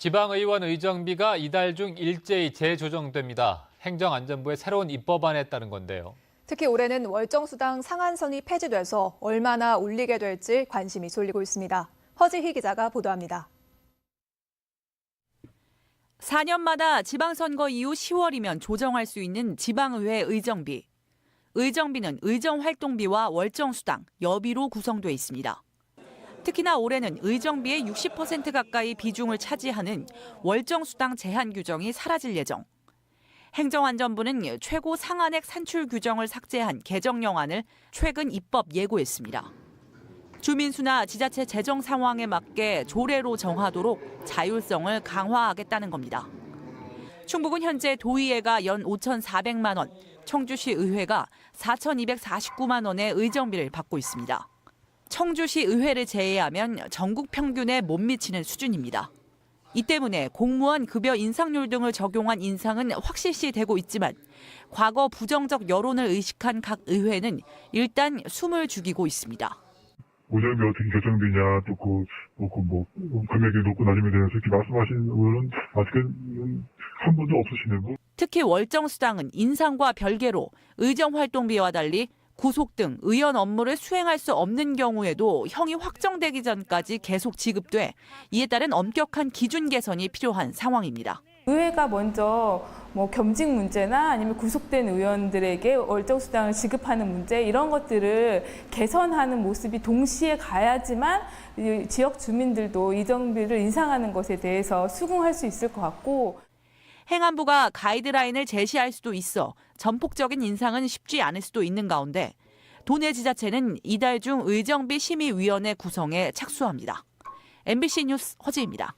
지방의원 의정비가 이달 중 일제히 재조정됩니다. 행정안전부의 새로운 입법안에 따른 건데요. 특히 올해는 월정수당 상한선이 폐지돼서 얼마나 올리게 될지 관심이 쏠리고 있습니다. 허지희 기자가 보도합니다. 4년마다 지방선거 이후 10월이면 조정할 수 있는 지방의회 의정비. 의정비는 의정활동비와 월정수당, 여비로 구성돼 있습니다. 특히나 올해는 의정비의 60% 가까이 비중을 차지하는 월정 수당 제한 규정이 사라질 예정. 행정안전부는 최고 상한액 산출 규정을 삭제한 개정령안을 최근 입법 예고했습니다. 주민수나 지자체 재정 상황에 맞게 조례로 정하도록 자율성을 강화하겠다는 겁니다. 충북은 현재 도의회가 연 5,400만 원, 청주시 의회가 4,249만 원의 의정비를 받고 있습니다. 청주시 의회를 제외하면 전국 평균에 못 미치는 수준입니다. 이 때문에 공무원 급여 인상률 등을 적용한 인상은 확실시 되고 있지만 과거 부정적 여론을 의식한 각 의회는 일단 숨을 죽이고 있습니다. 오점이 어떻게 결정되냐, 또 그, 뭐, 그 뭐, 금액이 높고 낮음에 대해서 이렇게 말씀하시는 의원은 아직은 한 번도 없으시네요. 특히 월정 수당은 인상과 별개로 의정 활동비와 달리 구속 등 의원 업무를 수행할 수 없는 경우에도 형이 확정되기 전까지 계속 지급돼 이에 따른 엄격한 기준 개선이 필요한 상황입니다. 의회가 먼저 뭐 겸직 문제나 아니면 구속된 의원들에게 월정수당을 지급하는 문제 이런 것들을 개선하는 모습이 동시에 가야지만 이 지역 주민들도 이정비를 인상하는 것에 대해서 수긍할 수 있을 것 같고 행안부가 가이드라인을 제시할 수도 있어 전폭적인 인상은 쉽지 않을 수도 있는 가운데 도내 지자체는 이달 중 의정비 심의위원회 구성에 착수합니다. MBC 뉴스 허지입니다.